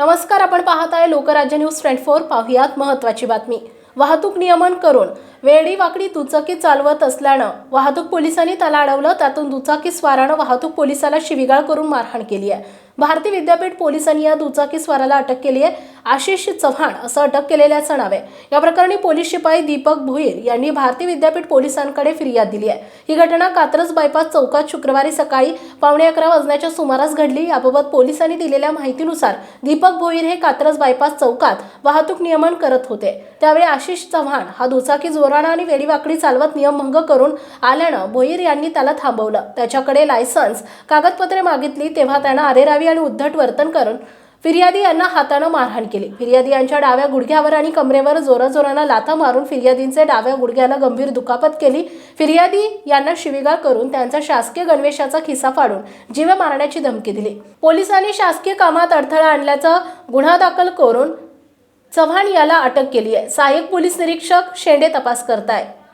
नमस्कार आपण पाहत आहे लोकराज्य न्यूज ट्वेंटी फोर. पाहुयात महत्वाची बातमी. वाहतूक नियमन करून वेळी वाकडी दुचाकी चालवत असल्यानं वाहतूक पोलिसांनी त्याला अडवलं त्यातून दुचाकी स्वारानं वाहतूक पोलिसाला शिविगाळ करून मारहाण केली आहे. भारती विद्यापीठ पोलिसांनी या दुचाकी स्वाराला अटक केली आहे. आशिष चव्हाण असं अटक केलेल्याचं नाव आहे या प्रकरणी पोलीस शिपाई दीपक भुईर यांनी भारती विद्यापीठ पोलिसांकडे फिर्याद दिली आहे. ही घटना कात्रज बायपास चौकात शुक्रवारी सकाळी पावणे अकरा वाजण्याच्या सुमारास घडली. याबाबत पोलिसांनी दिलेल्या माहितीनुसार दीपक भोईर हे कात्रज बायपास चौकात वाहतूक नियमन करत होते. त्यावेळी आशिष चव्हाण हा दुचाकी जोराणा आणि वेडीवाकडी चालवत नियमभंग करून आल्यानं भोईर यांनी त्याला थांबवलं. त्याच्याकडे लायसन्स कागदपत्रे मागितली तेव्हा त्यानं अरेरावी आणि उद्धट वर्तन करून फिर्यादी यांना हातानं मारहाण केली. फिर्यादी यांच्या डाव्या गुडघ्यावर आणि कमरेवर जोराजोरानं लाथा मारून फिर्यादींचे डाव्या गुडघ्याला गंभीर दुखापत केली. फिर्यादी यांना शिवीगाळ करून त्यांचा शासकीय गणवेशाचा खिसा फाडून जीव मारण्याची धमकी दिली. पोलिसांनी शासकीय कामात अडथळा आणल्याचा गुन्हा दाखल करून चव्हाण याला अटक केली आहे. सहाय्यक पोलीस निरीक्षक शेंडे तपास करताय.